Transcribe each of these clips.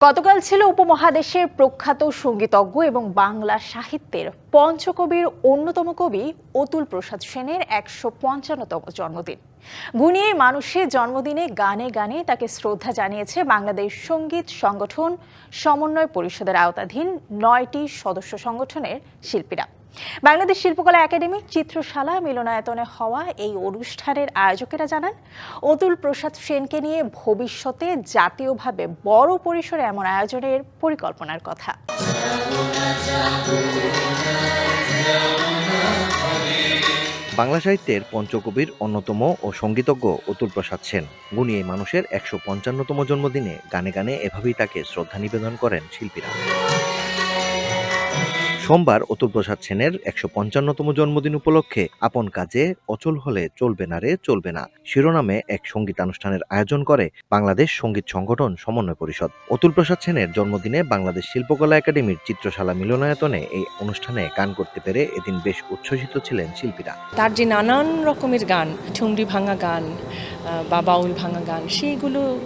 গতকাল ছিল উপমহাদেশের প্রখ্যাত সঙ্গীতজ্ঞ এবং বাংলা সাহিত্যের পঞ্চকবির অন্যতম কবি অতুল প্রসাদ সেনের একশো পঞ্চান্নতম জন্মদিন। গুনিয়ে মানুষের জন্মদিনে গানে গানে তাকে শ্রদ্ধা জানিয়েছে বাংলাদেশ সংগীত সংগঠন সমন্বয় পরিষদের আওতাধীন নয়টি সদস্য সংগঠনের শিল্পীরা। বাংলাদেশ শিল্পকলা একাডেমির চিত্রশালা, মিলনায়তনে হওয়া এই অনুষ্ঠানের আয়োজকেরা জানান, অতুল প্রসাদ সেনকে নিয়ে ভবিষ্যতে জাতীয়ভাবে বড় পরিসরে এমন আয়োজনের পরিকল্পনার কথা। বাংলা সাহিত্যের পঞ্চকবির অন্যতম ও সঙ্গীতজ্ঞ অতুল প্রসাদ সেন গুণী এই মানুষের একশো পঞ্চান্নতম জন্মদিনে গানে গানে এভাবেই তাকে শ্রদ্ধা নিবেদন করেন শিল্পীরা। সোমবার অতুল প্রসাদ সেনের একশো পঞ্চান্নতম জন্মদিন উপলক্ষে আপন কাজে অচল হলে চলবে না রে, চলবে না। শিরোনামে এক সঙ্গীতানুষ্ঠানের আয়োজন করে বাংলাদেশ সংগীত সংগঠন সমন্বয় পরিষদ। অতুল প্রসাদ সেনের জন্মদিনে বাংলাদেশ শিল্পকলা একাডেমির চিত্রশালা মিলনায়তনে এই অনুষ্ঠানে গান করতে পেরে এদিন বেশ উচ্ছ্বসিত ছিলেন শিল্পীরা। তার যে নানান রকমের গান ঠুমরি ভাঙা গান বা বাউল ভাঙা গান, সেইগুলো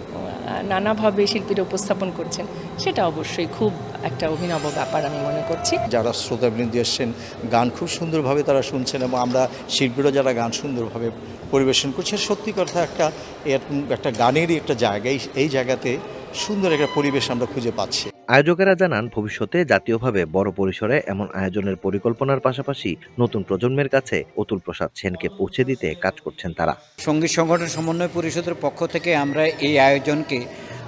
নানাভাবে শিল্পীরা উপস্থাপন করছেন। সেটা অবশ্যই খুব একটা অভিনব ব্যাপার আমি মনে করছি। যারা শ্রোতাবৃন্দ এসছেন, গান খুব সুন্দরভাবে তারা শুনছেন এবং আমরা শিল্পীরা যারা গান সুন্দরভাবে পরিবেশন করছে সত্যি কথা একটা একটা গানেরই একটা জায়গা এই- এই জায়গাতে সুন্দর একটা পরিবেশ আমরা খুঁজে পাচ্ছি। আয়োজকেরা জানান, ভবিষ্যতে জাতীয়ভাবে বড় পরিসরে এমন আয়োজনের পরিকল্পনার পাশাপাশি নতুন প্রজন্মের কাছে অতুল প্রসাদ সেনকে পৌঁছে দিতে কাজ করছেন তারা। সংগীত সংগঠন সমন্বয় পরিষদের পক্ষ থেকে আমরা এই আয়োজনকে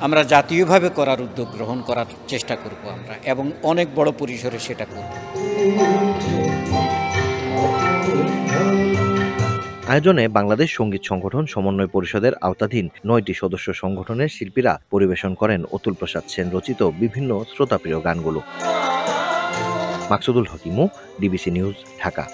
আমরা জাতীয়ভাবে করার উদ্যোগ গ্রহণ করার চেষ্টা করব আমরা এবং অনেক বড় পরিসরে সেটা করব। আয়োজনে বাংলাদেশ সংগীত সংগঠন সমন্বয় পরিষদের আওতাধীন নয়টি সদস্য সংগঠনের শিল্পীরা পরিবেশন করেন অতুল প্রসাদ সেন রচিত বিভিন্ন শ্রোতাপ্রিয় গানগুলো। Maksudul হকিমু, DBC news, Dhaka.